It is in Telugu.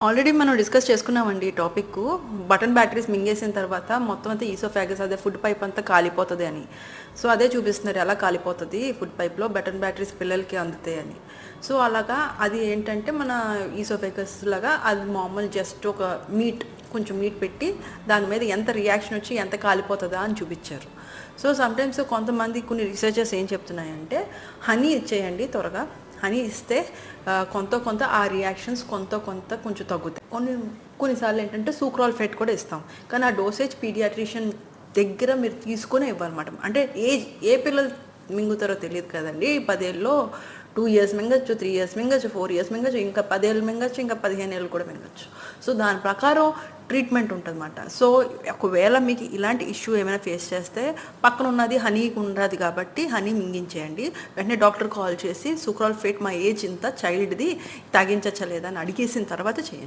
ఆల్రెడీ మనం డిస్కస్ చేసుకున్నామండి ఈ టాపిక్ బటన్ బ్యాటరీస్ మింగేసిన తర్వాత మొత్తం అంతా ఈసోఫ్యాగస్ అదే ఫుడ్ పైప్ అంతా కాలిపోతుంది అని. సో అదే చూపిస్తున్నారు ఎలా కాలిపోతుంది ఫుడ్ పైప్లో బటన్ బ్యాటరీస్ పిల్లలకి అందుతాయి అని సో అలాగా అది ఏంటంటే మన ఈసోఫాగస్ లాగా అది మామూలు జస్ట్ ఒక మీట్ కొంచెం మీట్ పెట్టి దాని మీద ఎంత రియాక్షన్ వచ్చి ఎంత కాలిపోతుందా అని చూపించారు. సో సమ్టైమ్స్ కొంతమంది కొన్ని రీసెర్చర్స్ ఏం చెప్తున్నాయంటే హనీ ఇచ్చేయండి త్వరగా. హనీ ఇస్తే కొంత కొంత ఆ రియాక్షన్స్ కొంత కొంత కొంచెం తగ్గుతాయి. కొన్ని కొన్నిసార్లు ఏంటంటే సూక్రాల్ ఫెట్ కూడా ఇస్తాం. కానీ ఆ డోసేజ్ పీడియాట్రిషియన్ దగ్గర మీరు తీసుకునే ఇవ్వాలన్నమాట. అంటే ఏ ఏ పిల్లలు మింగుతారో తెలియదు కదండి. పదేళ్ళలో టూ ఇయర్స్ మింగచ్చు త్రీ ఇయర్స్ మింగచ్చు ఫోర్ ఇయర్స్ మింగచ్చు ఇంకా పదేళ్ళు మింగచ్చు ఇంకా పదిహేను ఏళ్ళు కూడా మింగచ్చు. సో దాని ప్రకారం ట్రీట్మెంట్ ఉంటుందన్నమాట. సో ఒకవేళ మీకు ఇలాంటి ఇష్యూ ఏమైనా ఫేస్ చేస్తే పక్కన ఉన్నది హనీ ఉండదు కాబట్టి హనీ మింగించేయండి. వెంటనే డాక్టర్ కాల్ చేసి సుక్రాల్ ఫేట్ మా ఏజ్ ఇంత చైల్డ్ది తగ్గించచ్చలేదని అడిగేసిన తర్వాత చేయండి.